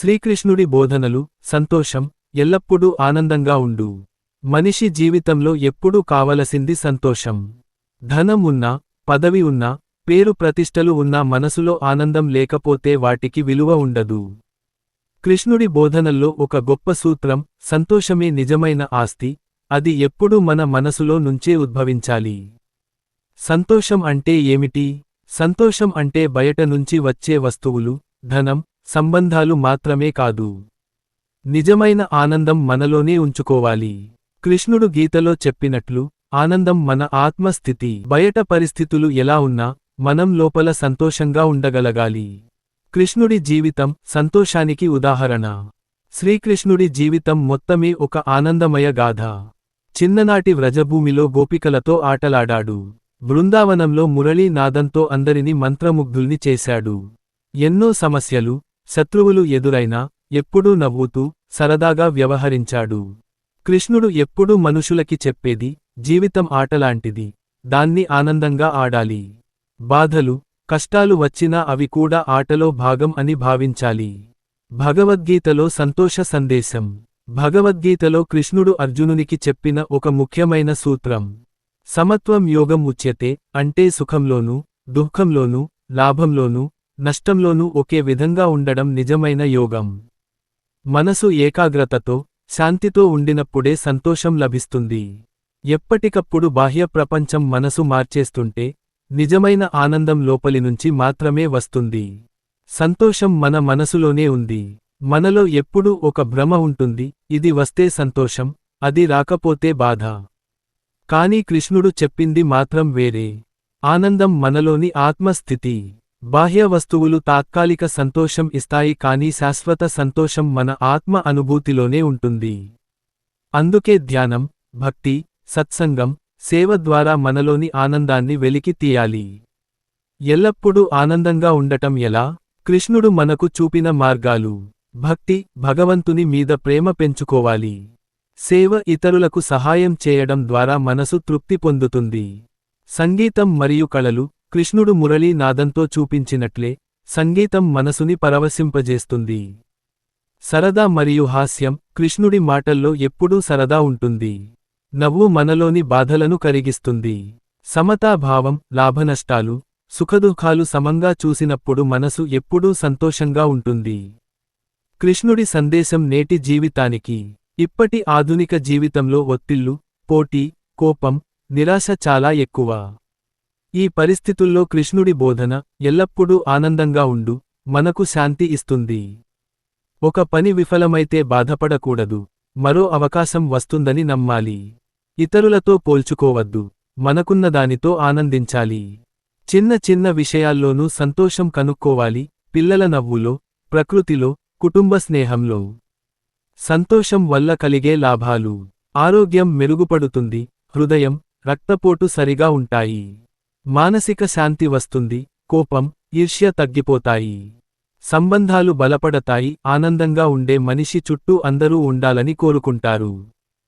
శ్రీకృష్ణుడి బోధనలు సంతోషం ఎల్లప్పుడూ ఆనందంగా ఉండు. మనిషి జీవితంలో ఎప్పుడూ కావలసింది సంతోషం. ధనం ఉన్నా పదవి ఉన్నా పేరు ప్రతిష్టలు ఉన్నా మనసులో ఆనందం లేకపోతే వాటికి విలువ ఉండదు. కృష్ణుడి బోధనల్లో ఒక గొప్ప సూత్రం సంతోషమే నిజమైన ఆస్తి అది ఎప్పుడూ మన మనసులో నుంచే ఉద్భవించాలి. సంతోషం అంటే ఏమిటి? సంతోషం అంటే బయట నుంచి వచ్చే వస్తువులు ధనం సంబంధాలు మాత్రమే కాదు. నిజమైన ఆనందం మనలోనే ఉంచుకోవాలి. కృష్ణుడు గీతలో చెప్పినట్లు ఆనందం మన ఆత్మస్థితి. బయట పరిస్థితులు ఎలా ఉన్నా మనం లోపల సంతోషంగా ఉండగలగాలి. కృష్ణుడి జీవితం సంతోషానికి ఉదాహరణ. శ్రీకృష్ణుడి జీవితం మొత్తమే ఒక ఆనందమయ గాథ. చిన్ననాటి వ్రజభూమిలో గోపికలతో ఆటలాడాడు. బృందావనంలో మురళీ నాదంతో అందరిని మంత్రముగ్ధుల్ని చేశాడు. ఎన్నో సమస్యలు శత్రువులు ఎదురైనా ఎప్పుడూ నవ్వుతూ సరదాగా వ్యవహరించాడు. కృష్ణుడు ఎప్పుడూ మనుషులకి చెప్పేది జీవితం ఆటలాంటిది దాన్ని ఆనందంగా ఆడాలి. బాధలు కష్టాలు వచ్చినా అవి కూడా ఆటలో భాగం అని భావించాలి. భగవద్గీతలో సంతోష సందేశం. భగవద్గీతలో కృష్ణుడు అర్జునునికి చెప్పిన ఒక ముఖ్యమైన సూత్రం. సమత్వం యోగం ఉచ్యతే అంటే సుఖంలోనూ దుఃఖంలోనూ లాభంలోనూ నష్టంలోనూ ఒకే విధంగా ఉండడం నిజమైన యోగం. మనసు ఏకాగ్రతతో శాంతితో ఉండినప్పుడే సంతోషం లభిస్తుంది. ఎప్పటికప్పుడు బాహ్య ప్రపంచం మనసు మార్చేస్తుంటే నిజమైన ఆనందం లోపలి నుంచి మాత్రమే వస్తుంది. సంతోషం మన మనసులోనే ఉంది. మనలో ఎప్పుడూ ఒక భ్రమ ఉంటుంది. ఇది వస్తే సంతోషం అది రాకపోతే బాధ. కాని కృష్ణుడు చెప్పింది మాత్రం వేరే. ఆనందం మనలోని ఆత్మస్థితి. బాహ్య వస్తువులు తాత్కాలిక సంతోషం ఇస్తాయి కానీ శాశ్వత సంతోషం మన ఆత్మ అనుభూతిలోనే ఉంటుంది. అందుకే ధ్యానం భక్తి సత్సంగం సేవ ద్వారా మనలోని ఆనందాన్ని వెలికి తీయాలి. ఎల్లప్పుడూ ఆనందంగా ఉండటం ఎలా? కృష్ణుడు మనకు చూపిన మార్గాలు. భక్తి భగవంతుని మీద ప్రేమ పెంచుకోవాలి. సేవ ఇతరులకు సహాయం చేయడం ద్వారా మనసు తృప్తి పొందుతుంది. సంగీతం మరియు కళలు కృష్ణుడు మురళీ నాదంతో చూపించినట్లే సంగీతం మనసుని పరవశింపజేస్తుంది. సరదా మరియు హాస్యం కృష్ణుడి మాటల్లో ఎప్పుడూ సరదా ఉంటుంది. నవ్వు మనలోని బాధలను కరిగిస్తుంది. సమతాభావం లాభనష్టాలు సుఖదుఖాలు సమంగా చూసినప్పుడు మనసు ఎప్పుడూ సంతోషంగా ఉంటుంది. కృష్ణుడి సందేశం నేటి జీవితానికి ఇప్పటి ఆధునిక జీవితంలో ఒత్తిళ్ళు పోటీ కోపం నిరాశ చాలా ఎక్కువ. ఈ పరిస్థితుల్లో కృష్ణుడి బోధన ఎల్లప్పుడూ ఆనందంగా ఉండు మనకు శాంతి ఇస్తుంది. ఒక పని విఫలమైతే బాధపడకూడదు మరో అవకాశం వస్తుందని నమ్మాలి. ఇతరులతో పోల్చుకోవద్దు మనకున్నదానితో ఆనందించాలి. చిన్న చిన్న విషయాల్లోనూ సంతోషం కనుక్కోవాలి పిల్లల నవ్వులో ప్రకృతిలో కుటుంబ స్నేహంలో. సంతోషం వల్ల కలిగే లాభాలు ఆరోగ్యం మెరుగుపడుతుంది హృదయం రక్తపోటు సరిగా ఉంటాయి. మానసిక శాంతి వస్తుంది కోపం ఈర్ష్య తగ్గిపోతాయి. సంబంధాలు బలపడతాయి ఆనందంగా ఉండే మనిషి చుట్టూ అందరూ ఉండాలని కోరుకుంటారు.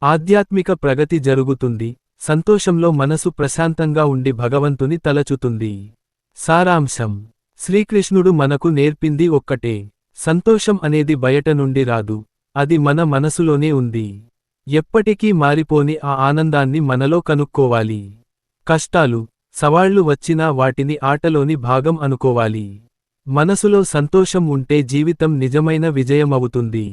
ఆధ్యాత్మిక ప్రగతి జరుగుతుంది సంతోషంలో మనసు ప్రశాంతంగా ఉండి భగవంతుని తలచుతుంది. సారాంశం శ్రీకృష్ణుడు మనకు నేర్పింది ఒక్కటే సంతోషం అనేది బయట నుండి రాదు అది మన మనసులోనే ఉంది. ఎప్పటికీ మారిపోని ఆ ఆనందాన్ని మనలో కనుక్కోవాలి. కష్టాలు సవాళ్ళు వచ్చినా వాటిని ఆటలోని భాగం అనుకోవాలి. మనసులో సంతోషం ఉంటే జీవితం నిజమైన విజయమవుతుంది.